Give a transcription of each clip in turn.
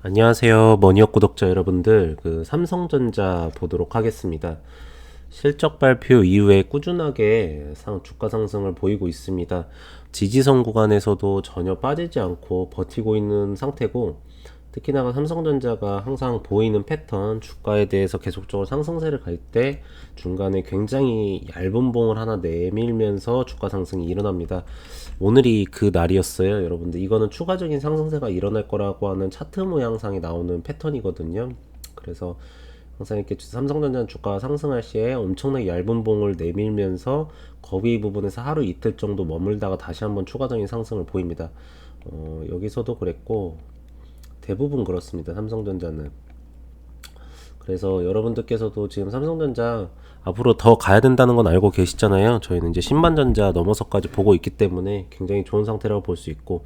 안녕하세요. 머니업 구독자 여러분들. 그 삼성전자 보도록 하겠습니다. 실적 발표 이후에 꾸준하게 상, 주가 상승을 보이고 있습니다. 지지선 구간에서도 전혀 빠지지 않고 버티고 있는 상태고, 특히나 삼성전자가 항상 보이는 패턴, 주가에 대해서 계속적으로 상승세를 갈 때 중간에 굉장히 얇은 봉을 하나 내밀면서 주가 상승이 일어납니다. 오늘이 그 날이었어요, 여러분들. 이거는 추가적인 상승세가 일어날 거라고 하는 차트 모양상에 나오는 패턴이거든요. 그래서 항상 이렇게 삼성전자 주가 상승할 시에 엄청나게 얇은 봉을 내밀면서 거기 부분에서 하루 이틀 정도 머물다가 다시 한번 추가적인 상승을 보입니다. 어, 여기서도 그랬고 대부분 그렇습니다. 삼성전자는. 그래서 여러분들께서도 지금 삼성전자 앞으로 더 가야 된다는 건 알고 계시잖아요. 저희는 이제 신반전자 넘어서까지 보고 있기 때문에 굉장히 좋은 상태라고 볼 수 있고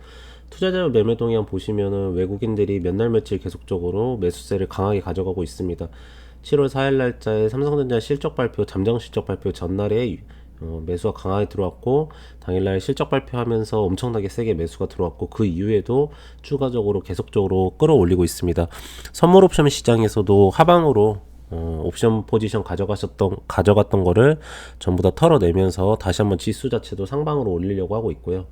투자자 매매 동향 보시면은 외국인들이 몇 날 며칠 계속적으로 매수세를 강하게 가져가고 있습니다. 7월 4일 날짜에 삼성전자 실적 발표, 잠정 실적 발표 전날에 어, 매수가 강하게 들어왔고 당일날 실적 발표하면서 엄청나게 세게 매수가 들어왔고 그 이후에도 추가적으로 계속적으로 끌어올리고 있습니다. 선물 옵션 시장에서도 하방으로 어, 옵션 포지션 가져가셨던 가져갔던 거를 전부 다 털어내면서 다시 한번 지수 자체도 상방으로 올리려고 하고 있고요.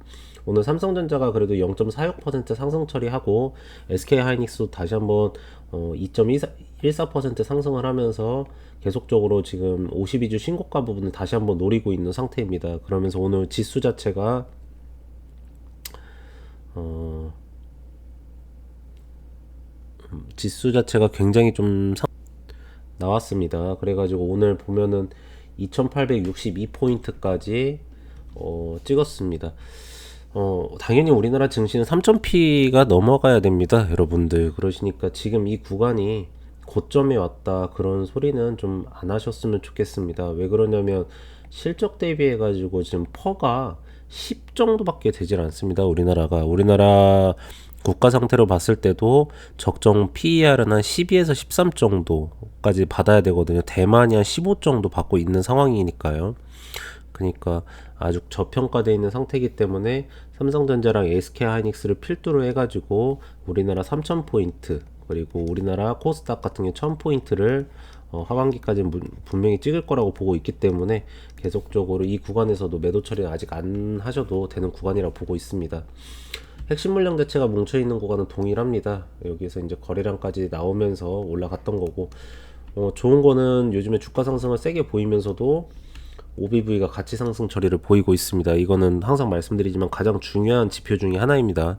오늘 삼성전자가 그래도 0.46% 상승 처리하고 SK 하이닉스도 다시 한번 어, 2.14% 상승을 하면서 계속적으로 지금 52주 신고가 부분을 다시 한번 노리고 있는 상태입니다. 그러면서 오늘 지수 자체가 어, 음, 지수 자체가 굉장히 좀 상... 나왔습니다. 그래가지고 오늘 보면은 2862포인트까지 어, 찍었습니다. 어, 당연히 우리나라 증시는 3000P가 넘어가야 됩니다. 여러분들. 그러시니까 지금 이 구간이 고점에 왔다 그런 소리는 좀 안 하셨으면 좋겠습니다. 왜 그러냐면 실적 대비해 가지고 지금 퍼가 10 정도밖에 되질 않습니다. 우리나라가 우리나라 국가 상태로 봤을 때도 적정 PER은 한 12에서 13 정도까지 받아야 되거든요. 대만이 한 15 정도 받고 있는 상황이니까요. 그러니까 아주 저평가되어 있는 상태이기 때문에 삼성전자랑 SK 하이닉스를 필두로 해가지고 우리나라 3,000포인트 그리고 우리나라 코스닥 같은 경우 1000 포인트를 어, 하반기까지 분명히 찍을 거라고 보고 있기 때문에 계속적으로 이 구간에서도 매도 처리 아직 안 하셔도 되는 구간이라고 보고 있습니다. 핵심 물량 자체가 뭉쳐 있는 구간은 동일합니다. 여기서 이제 거래량까지 나오면서 올라갔던 거고 어, 좋은 거는 요즘에 주가 상승을 세게 보이면서도 OBV가 가치 상승 처리를 보이고 있습니다. 이거는 항상 말씀드리지만 가장 중요한 지표 중의 하나입니다.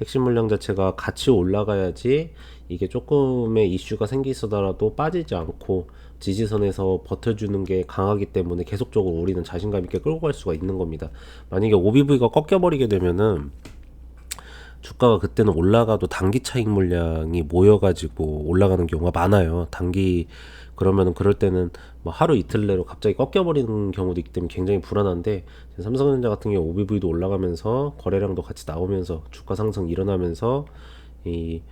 핵심 물량 자체가 같이 올라가야지 이게 조금의 이슈가 생기더라도 빠지지 않고 지지선에서 버텨주는 게 강하기 때문에 계속적으로 우리는 자신감 있게 끌고 갈 수가 있는 겁니다. 만약에 OBV가 꺾여버리게 되면은 주가가 그때는 올라가도 단기 차익 물량이 모여가지고 올라가는 경우가 많아요. 단기 그러면은 그럴 때는 뭐 하루 이틀 내로 갑자기 꺾여버리는 경우도 있기 때문에 굉장히 불안한데 삼성전자 같은 경우 OBV도 올라가면서 거래량도 같이 나오면서 주가 상승 일어나면서 이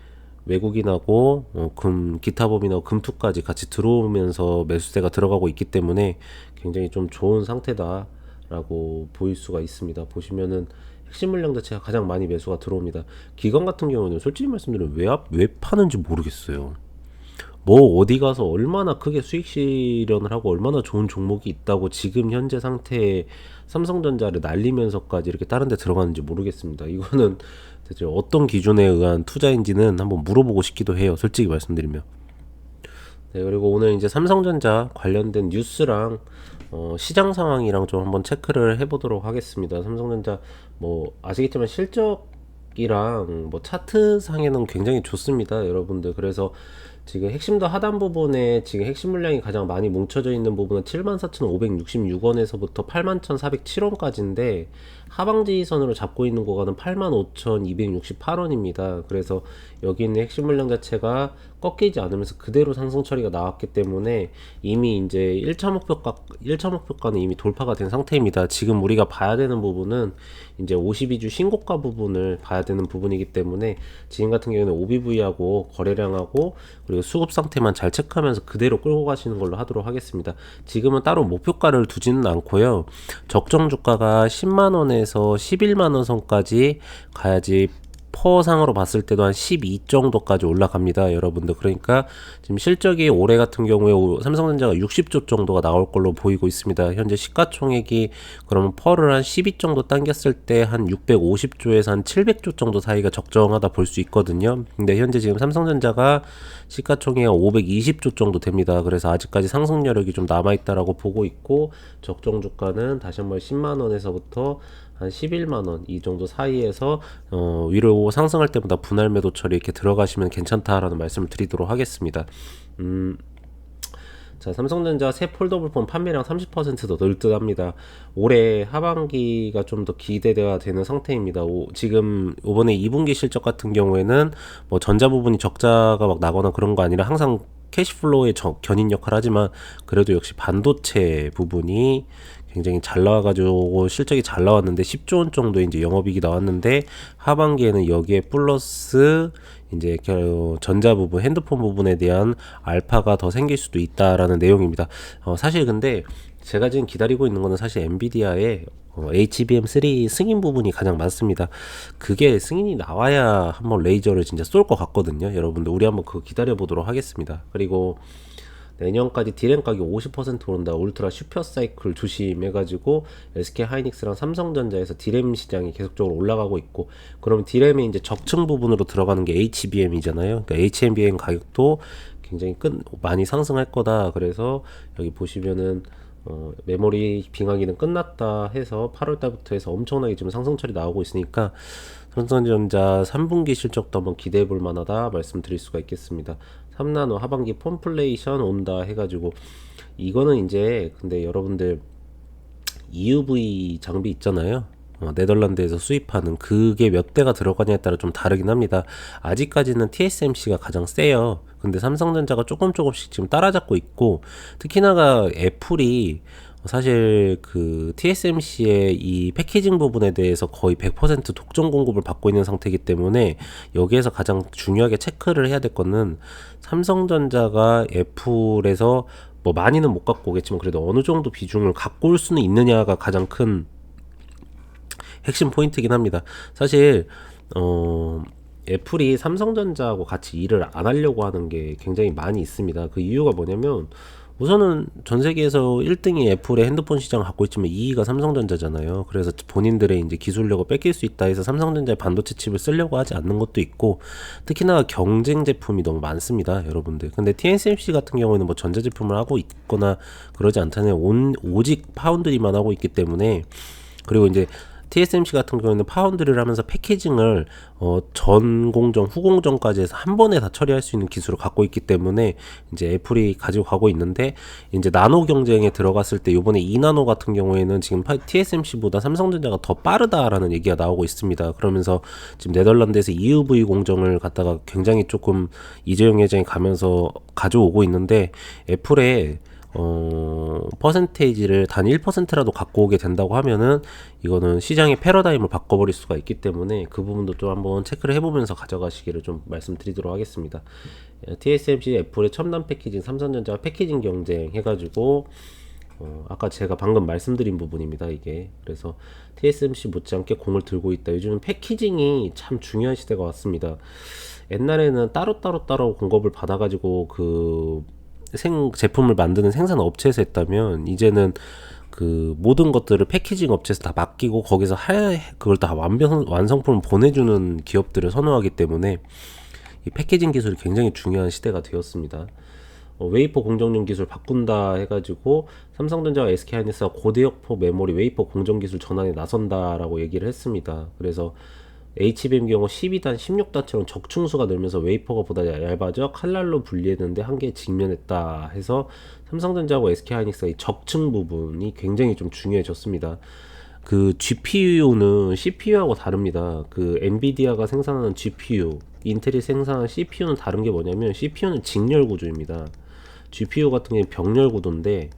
외국인하고 어, 금 기타법이나 금투까지 같이 들어오면서 매수세가 들어가고 있기 때문에 굉장히 좀 좋은 상태다라고 보일 수가 있습니다. 보시면은 핵심 물량 자체가 가장 많이 매수가 들어옵니다. 기관 같은 경우는 솔직히 말씀드리면 왜, 왜 파는지 모르겠어요. 뭐 어디 가서 얼마나 크게 수익 실현을 하고 얼마나 좋은 종목이 있다고 지금 현재 상태에 삼성전자를 날리면서까지 이렇게 다른 데 들어가는지 모르겠습니다. 이거는 대체 어떤 기준에 의한 투자인지는 한번 물어보고 싶기도 해요. 솔직히 말씀드리면. 네, 그리고 오늘 이제 삼성전자 관련된 뉴스랑 어, 시장 상황이랑 좀 한번 체크를 해보도록 하겠습니다. 삼성전자 뭐 아시겠지만 실적 이랑 뭐 차트 상에는 굉장히 좋습니다, 여러분들. 그래서 지금 핵심도 하단 부분에 지금 핵심 물량이 가장 많이 뭉쳐져 있는 부분은 74,566원에서부터 81,407원까지인데 하방지선으로 잡고 있는 구간은 85,268원입니다. 그래서 여기 있는 핵심 물량 자체가 꺾이지 않으면서 그대로 상승 처리가 나왔기 때문에 이미 이제 1차 목표가 1차 목표가는 이미 돌파가 된 상태입니다. 지금 우리가 봐야 되는 부분은 이제 52주 신고가 부분을 봐야 되는 부분이기 때문에 지금 같은 경우에는 OBV하고 거래량하고 그리고 수급 상태만 잘 체크하면서 그대로 끌고 가시는 걸로 하도록 하겠습니다. 지금은 따로 목표가를 두지는 않고요. 적정 주가가 10만 원에서 11만 원 선까지 가야지 퍼상으로 봤을 때도 한 12 정도까지 올라갑니다, 여러분들. 그러니까 지금 실적이 올해 같은 경우에 오- 삼성전자가 60조 정도가 나올 걸로 보이고 있습니다. 현재 시가총액이 그러면 퍼를 한 12 정도 당겼을 때 한 650조에서 한 700조 정도 사이가 적정하다 볼 수 있거든요. 근데 현재 지금 삼성전자가 시가총액 520조 정도 됩니다. 그래서 아직까지 상승 여력이 좀 남아 있다라고 보고 있고 적정 주가는 다시 한번 10만 원에서부터 한 11만 원 이 정도 사이에서 어, 위로 상승할 때마다 분할 매도 처리 이렇게 들어가시면 괜찮다라는 말씀을 드리도록 하겠습니다. 음, 자, 삼성전자 새 폴더블폰 판매량 30%더 늘 듯 합니다. 올해 하반기가 좀 더 기대가 되는 상태입니다. 오, 지금 이번에 2분기 실적 같은 경우에는 뭐 전자 부분이 적자가 막 나거나 그런 거 아니라 항상 캐시플로우의 저- 견인 역할을 하지만 그래도 역시 반도체 부분이 굉장히 잘 나와가지고 실적이 잘 나왔는데 10조 원 정도 이제 영업이익이 나왔는데 하반기에는 여기에 플러스 이제 겨- 전자 부분, 핸드폰 부분에 대한 알파가 더 생길 수도 있다라는 내용입니다. 어, 사실 근데 제가 지금 기다리고 있는 거는 사실 엔비디아의 어, HBM3 승인 부분이 가장 많습니다. 그게 승인이 나와야 한번 레이저를 진짜 쏠 것 같거든요. 여러분들 우리 한번 그거 기다려 보도록 하겠습니다. 그리고 내년까지 디램 가격 50% 오른다. 울트라 슈퍼 사이클 조심해가지고 SK 하이닉스랑 삼성전자에서 디램 시장이 계속적으로 올라가고 있고, 그럼 디램의 이제 적층 부분으로 들어가는 게 HBM이잖아요. 그러니까 HBM 가격도 굉장히 끈 많이 상승할 거다. 그래서 여기 보시면은 어, 메모리 빙하기는 끝났다 해서 8월 달부터 해서 엄청나게 지금 상승철이 나오고 있으니까 삼성전자 3분기 실적도 한번 기대해 볼 만하다 말씀드릴 수가 있겠습니다. 3나노 하반기 폼플레이션 온다 해가지고 이거는 이제 근데 여러분들 EUV 장비 있잖아요. 어, 네덜란드에서 수입하는 그게 몇 대가 들어가냐에 따라 좀 다르긴 합니다. 아직까지는 TSMC가 가장 세요. 근데 삼성전자가 조금 조금씩 지금 따라잡고 있고 특히나가 애플이 사실 그 TSMC의 이 패키징 부분에 대해서 거의 100% 독점 공급을 받고 있는 상태이기 때문에 여기에서 가장 중요하게 체크를 해야 될 거는 삼성전자가 애플에서 뭐 많이는 못 갖고 오겠지만 그래도 어느 정도 비중을 갖고 올 수는 있느냐가 가장 큰 핵심 포인트긴 합니다. 사실 어 애플이 삼성전자하고 같이 일을 안 하려고 하는 게 굉장히 많이 있습니다. 그 이유가 뭐냐면 우선은 전 세계에서 1등이 애플의 핸드폰 시장을 갖고 있지만 2위가 삼성전자잖아요. 그래서 본인들의 이제 기술력을 뺏길 수 있다 해서 삼성전자의 반도체 칩을 쓰려고 하지 않는 것도 있고 특히나 경쟁 제품이 너무 많습니다, 여러분들. 근데 TSMC 같은 경우에는 뭐 전자 제품을 하고 있거나 그러지 않다는 온 오직 파운드리만 하고 있기 때문에 그리고 이제 TSMC 같은 경우에는 파운드리를 하면서 패키징을 어, 전 공정, 후 공정까지 해서 한 번에 다 처리할 수 있는 기술을 갖고 있기 때문에 이제 애플이 가지고 가고 있는데 이제 나노 경쟁에 들어갔을 때 요번에 2나노 같은 경우에는 지금 파- TSMC보다 삼성전자가 더 빠르다라는 얘기가 나오고 있습니다. 그러면서 지금 네덜란드에서 EUV 공정을 갖다가 굉장히 조금 이재용 회장이 가면서 가져오고 있는데 애플의 어, 퍼센테이지를 단 1%라도 갖고 오게 된다고 하면은 이거는 시장의 패러다임을 바꿔버릴 수가 있기 때문에 그 부분도 좀 한번 체크를 해보면서 가져가시기를 좀 말씀드리도록 하겠습니다. 예, TSMC 애플의 첨단 패키징, 삼성전자 패키징 경쟁 해가지고 어, 아까 제가 방금 말씀드린 부분입니다. 이게 그래서 TSMC 못지않게 공을 들고 있다. 요즘은 패키징이 참 중요한 시대가 왔습니다. 옛날에는 따로 따로 따로 공급을 받아가지고 그 생 제품을 만드는 생산 업체에서 했다면 이제는 그 모든 것들을 패키징 업체에서 다 맡기고 거기서 할 그걸 다 완성 완성품을 보내주는 기업들을 선호하기 때문에 이 패키징 기술이 굉장히 중요한 시대가 되었습니다. 어, 웨이퍼 공정용 기술 바꾼다 해가지고 삼성전자와 SK하이닉스가 고대역포 메모리 웨이퍼 공정 기술 전환에 나선다라고 얘기를 했습니다. 그래서 HBM 경우 12단, 16단처럼 적충수가 늘면서 웨이퍼가 보다 얇아져 칼날로 분리했는데 한계에 직면했다 해서 삼성전자하고 SK하이닉스가 이 적층 부분이 굉장히 좀 중요해졌습니다. 그 GPU는 CPU하고 다릅니다. 그 엔비디아가 생산하는 GPU, 인텔이 생산하는 CPU는 다른 게 뭐냐면 CPU는 직렬 구조입니다. GPU 같은 경우는 병렬 구도인데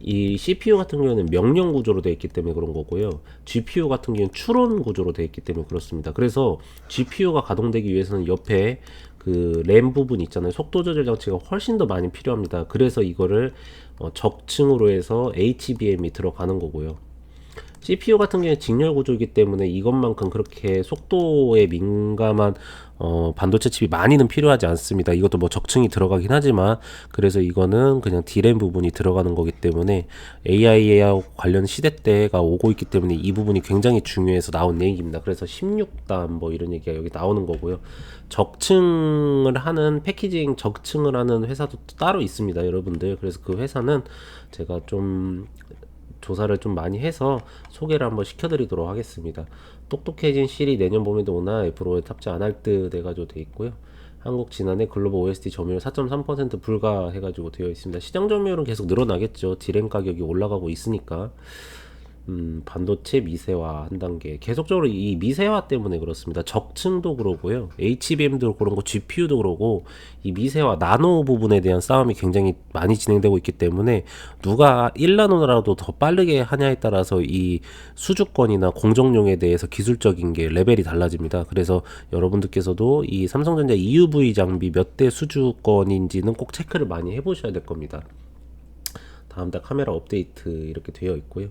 이 CPU 같은 경우는 명령 구조로 되어 있기 때문에 그런 거고요. GPU 같은 경우는 추론 구조로 되어 있기 때문에 그렇습니다. 그래서 GPU가 가동되기 위해서는 옆에 그 램 부분 있잖아요. 속도 조절 장치가 훨씬 더 많이 필요합니다. 그래서 이거를 어 적층으로 해서 HBM이 들어가는 거고요. CPU 같은 경우에 직렬 구조이기 때문에 이것만큼 그렇게 속도에 민감한 어, 반도체 칩이 많이는 필요하지 않습니다. 이것도 뭐 적층이 들어가긴 하지만 그래서 이거는 그냥 D램 부분이 들어가는 거기 때문에 AI와 관련 시대 때가 오고 있기 때문에 이 부분이 굉장히 중요해서 나온 얘기입니다. 그래서 16단 뭐 이런 얘기가 여기 나오는 거고요. 적층을 하는 패키징 적층을 하는 회사도 또 따로 있습니다, 여러분들. 그래서 그 회사는 제가 좀 조사를 좀 많이 해서 소개를 한번 시켜드리도록 하겠습니다. 똑똑해진 실이 내년 봄에도 오나 F로에 탑재 안 할 듯 해가지고 돼 있고요. 한국 지난해 글로벌 OST 점유율 4.3% 불가 해가지고 되어 있습니다. 시장 점유율은 계속 늘어나겠죠. 디램 가격이 올라가고 있으니까. 음, 반도체 미세화 한 단계. 계속적으로 이 미세화 때문에 그렇습니다. 적층도 그러고요. HBM도 그런 거, GPU도 그러고, 이 미세화, 나노 부분에 대한 싸움이 굉장히 많이 진행되고 있기 때문에, 누가 1나노라도 더 빠르게 하냐에 따라서 이 수주권이나 공정용에 대해서 기술적인 게 레벨이 달라집니다. 그래서 여러분들께서도 이 삼성전자 EUV 장비 몇 대 수주권인지는 꼭 체크를 많이 해 보셔야 될 겁니다. 다음 달 카메라 업데이트 이렇게 되어 있고요.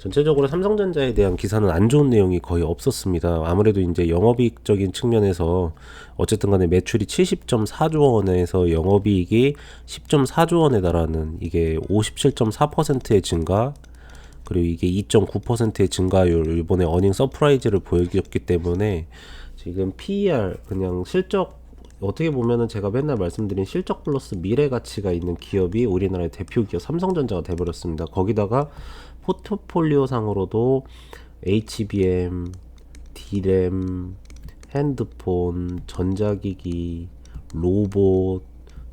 전체적으로 삼성전자에 대한 기사는 안 좋은 내용이 거의 없었습니다. 아무래도 이제 영업이익적인 측면에서 어쨌든 간에 매출이 70.4조 원에서 영업이익이 10.4조 원에 달하는 이게 57.4%의 증가 그리고 이게 2.9%의 증가율 이번에 어닝 서프라이즈를 보여줬기 때문에 지금 PER 그냥 실적 어떻게 보면은 제가 맨날 말씀드린 실적 플러스 미래 가치가 있는 기업이 우리나라의 대표 기업 삼성전자가 돼버렸습니다. 거기다가 포트폴리오 상으로도 HBM, D램, 핸드폰, 전자기기, 로봇,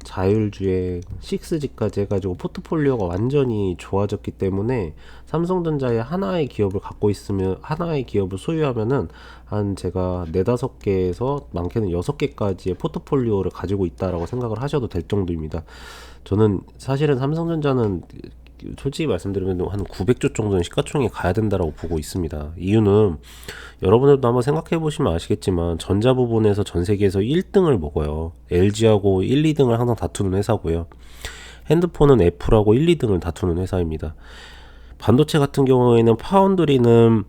자율주행, 6G까지 해가지고 포트폴리오가 완전히 좋아졌기 때문에 삼성전자의 하나의 기업을 갖고 있으면 하나의 기업을 소유하면은 한 제가 네다섯 개에서 많게는 여섯 개까지의 포트폴리오를 가지고 있다라고 생각을 하셔도 될 정도입니다. 저는 사실은 삼성전자는 솔직히 말씀드리면 한 900조 정도는 시가총액 가야 된다라고 보고 있습니다. 이유는 여러분들도 한번 생각해 보시면 아시겠지만 전자 부분에서 전 세계에서 1등을 먹어요. LG하고 1, 2등을 항상 다투는 회사고요. 핸드폰은 애플하고 1, 2등을 다투는 회사입니다. 반도체 같은 경우에는 파운드리는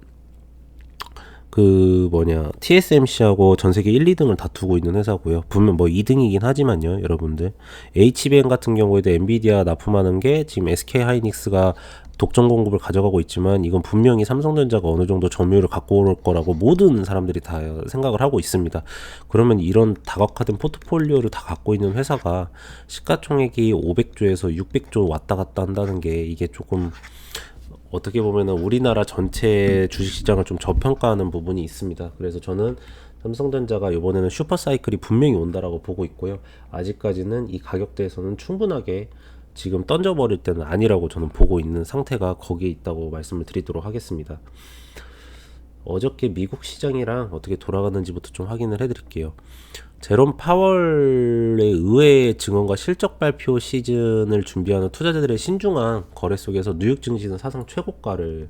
그 뭐냐 TSMC하고 전 세계 1, 2등을 다투고 있는 회사고요. 분명 뭐 2등이긴 하지만요, 여러분들. HBM 같은 경우에도 엔비디아 납품하는 게 지금 SK 하이닉스가 독점 공급을 가져가고 있지만 이건 분명히 삼성전자가 어느 정도 점유율을 갖고 올 거라고 모든 사람들이 다 생각을 하고 있습니다. 그러면 이런 다각화된 포트폴리오를 다 갖고 있는 회사가 시가총액이 500조에서 600조 왔다 갔다 한다는 게 이게 조금 어떻게 보면은 우리나라 전체 주식시장을 좀 저평가하는 부분이 있습니다. 그래서 저는 삼성전자가 이번에는 슈퍼 사이클이 분명히 온다라고 보고 있고요. 아직까지는 이 가격대에서는 충분하게 지금 던져버릴 때는 아니라고 저는 보고 있는 상태가 거기에 있다고 말씀을 드리도록 하겠습니다. 어저께 미국 시장이랑 어떻게 돌아가는지부터 좀 확인을 해드릴게요. 제롬 파월의 의외의 증언과 실적 발표 시즌을 준비하는 투자자들의 신중한 거래 속에서 뉴욕 증시는 사상 최고가를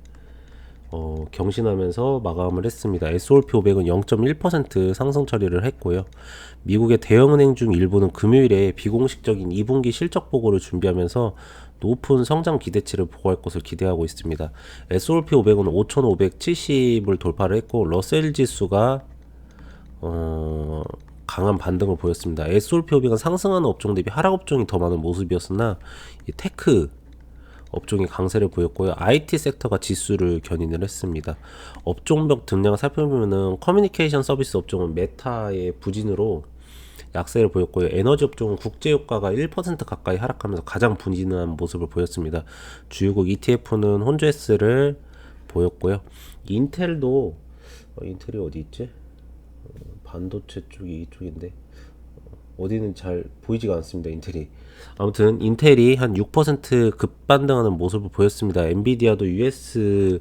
어, 경신하면서 마감을 했습니다. S&P 500은 0.1% 상승 처리를 했고요. 미국의 대형은행 중 일부는 금요일에 비공식적인 2분기 실적 보고를 준비하면서 높은 성장 기대치를 보고할 것을 기대하고 있습니다. S&P 500은 5,570을 돌파를 했고 러셀 지수가 어, 강한 반등을 보였습니다. 500은 상승하는 업종 대비 하락 업종이 더 많은 모습이었으나 테크 업종이 강세를 보였고요. IT 섹터가 지수를 견인을 했습니다. 업종별 등량을 살펴보면은 커뮤니케이션 서비스 업종은 메타의 부진으로 약세를 보였고요. 에너지 업종은 국제 유가가 1% 가까이 하락하면서 가장 분진한 모습을 보였습니다. 주요국 ETF는 혼조세를 보였고요. 인텔도 어, 인텔이 어디 있지? 반도체 쪽이 이쪽인데 어디는 잘 보이지가 않습니다 인텔이 아무튼 인텔이 한 6% 급반등하는 모습을 보였습니다 엔비디아도 US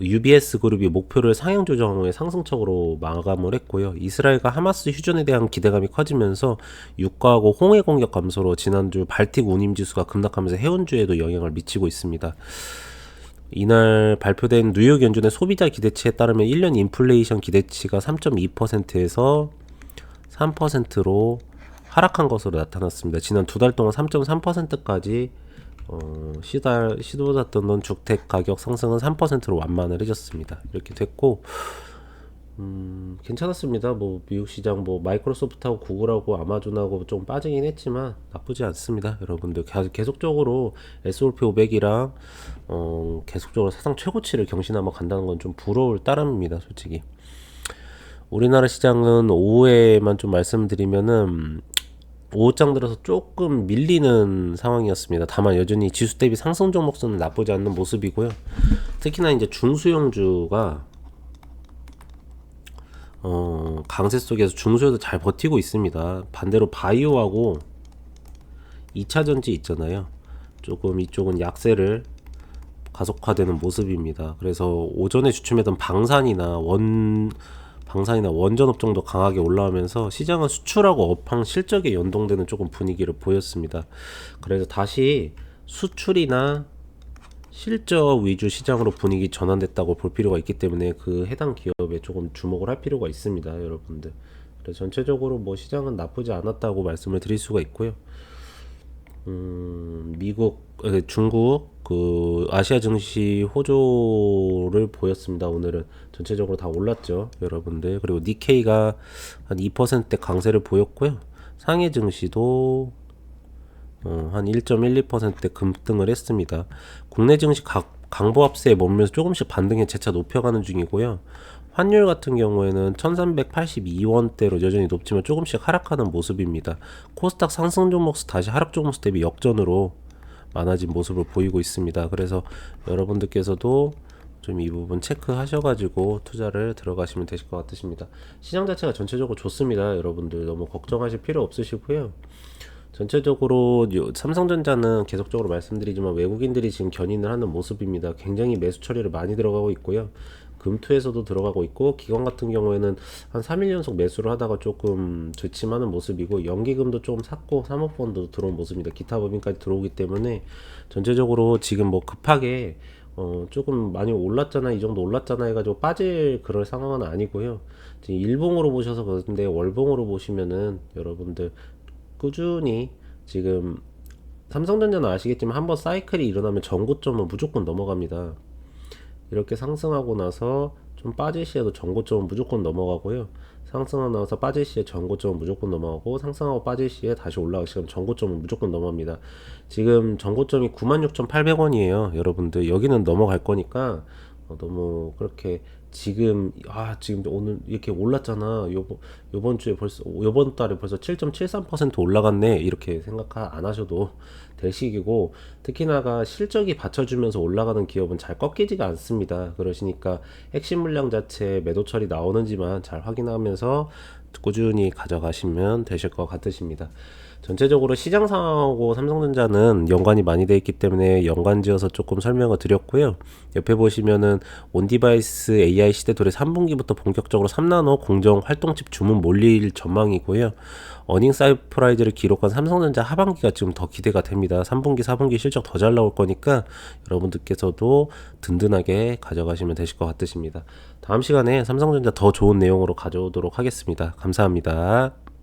UBS 그룹이 목표를 상향 조정 후에 상승적으로 마감을 했고요. 이스라엘과 하마스 휴전에 대한 기대감이 커지면서 유가하고 홍해 공격 감소로 지난주 발틱 운임 지수가 급락하면서 해운주에도 영향을 미치고 있습니다. 이날 발표된 뉴욕 연준의 소비자 기대치에 따르면 1년 인플레이션 기대치가 3.2%에서 3%로 하락한 것으로 나타났습니다. 지난 두 달 동안 3.3%까지 어, 시달 시도했던 주택 가격 상승은 3%로 완만을 해줬습니다. 이렇게 됐고 음, 괜찮았습니다. 뭐 미국 시장 뭐 마이크로소프트하고 구글하고 아마존하고 좀 빠지긴 했지만 나쁘지 않습니다. 여러분들 가- 계속적으로 S&P 500이랑 어, 계속적으로 사상 최고치를 경신하며 간다는 건 좀 부러울 따름입니다. 솔직히. 우리나라 시장은 오후에만 좀 말씀드리면은 오후장 들어서 조금 밀리는 상황이었습니다. 다만 여전히 지수 대비 상승 종목수는 나쁘지 않는 모습이고요. 특히나 이제 중수용주가 어, 강세 속에서 중소에도 잘 버티고 있습니다. 반대로 바이오하고 2차 전지 있잖아요. 조금 이쪽은 약세를 가속화되는 모습입니다. 그래서 오전에 주춤했던 방산이나 원 방산이나 원전 업종도 강하게 올라오면서 시장은 수출하고 업황 실적에 연동되는 조금 분위기를 보였습니다. 그래서 다시 수출이나 실적 위주 시장으로 분위기 전환됐다고 볼 필요가 있기 때문에 그 해당 기업에 조금 주목을 할 필요가 있습니다, 여러분들. 그래서 전체적으로 뭐 시장은 나쁘지 않았다고 말씀을 드릴 수가 있고요. 음, 미국, 에, 중국, 그 아시아 증시 호조를 보였습니다. 오늘은 전체적으로 다 올랐죠, 여러분들. 그리고 니케이가 한 2%대 강세를 보였고요. 상해 증시도 어, 한 1.12%대 급등을 했습니다. 국내 증시 각, 강보합세에 머물면서 조금씩 반등의 재차 높여가는 중이고요. 환율 같은 경우에는 1382원대로 여전히 높지만 조금씩 하락하는 모습입니다. 코스닥 상승 종목수 다시 하락 종목수 대비 역전으로 많아진 모습을 보이고 있습니다. 그래서 여러분들께서도 좀 이 부분 체크하셔가지고 투자를 들어가시면 되실 것 같으십니다. 시장 자체가 전체적으로 좋습니다. 여러분들 너무 걱정하실 필요 없으시고요. 전체적으로 요- 삼성전자는 계속적으로 말씀드리지만 외국인들이 지금 견인을 하는 모습입니다. 굉장히 매수 처리를 많이 들어가고 있고요. 금투에서도 들어가고 있고 기관 같은 경우에는 한 3일 연속 매수를 하다가 조금 조침하는 모습이고 연기금도 좀 샀고 사모펀도 들어온 모습입니다. 기타 법인까지 들어오기 때문에 전체적으로 지금 뭐 급하게 어 조금 많이 올랐잖아 이 정도 올랐잖아 해가지고 빠질 그럴 상황은 아니고요. 지금 일봉으로 보셔서 그런데 월봉으로 보시면은 여러분들 꾸준히 지금 삼성전자는 아시겠지만 한번 사이클이 일어나면 전고점은 무조건 넘어갑니다. 이렇게 상승하고 나서 좀 빠질 시에도 전고점은 무조건 넘어가고요. 상승하고 나서 빠질 시에 전고점은 무조건 넘어가고 상승하고 빠질 시에 다시 올라가기 시작하면 전고점은 무조건 넘어갑니다. 지금 전고점이 96,800원이에요. 여러분들 여기는 넘어갈 거니까 어, 너무 그렇게 지금 아 지금 오늘 이렇게 올랐잖아. 요번 요번 주에 벌써 요번 달에 벌써 7.73% 올라갔네. 이렇게 생각 안 하셔도 될 시기고 특히나가 실적이 받쳐주면서 올라가는 기업은 잘 꺾이지가 않습니다. 그러시니까 핵심 물량 자체 매도 처리 나오는지만 잘 확인하면서 꾸준히 가져가시면 되실 것 같으십니다. 전체적으로 시장 상황하고 삼성전자는 연관이 많이 돼 있기 때문에 연관지어서 조금 설명을 드렸고요. 옆에 보시면은 온디바이스 AI 시대 돌의 3분기부터 본격적으로 3나노 공정 활동칩 주문 몰릴 전망이고요. 어닝 사이프라이즈를 기록한 삼성전자 하반기가 지금 더 기대가 됩 니다. 3분기, 4분기 실적 더 잘 나올 거니까 여러분들께서도 든든하게 가져가시면 되실 것 같으십니다. 다음 시간에 삼성전자 더 좋은 내용으로 가져오도록 하겠습니다. 감사합니다.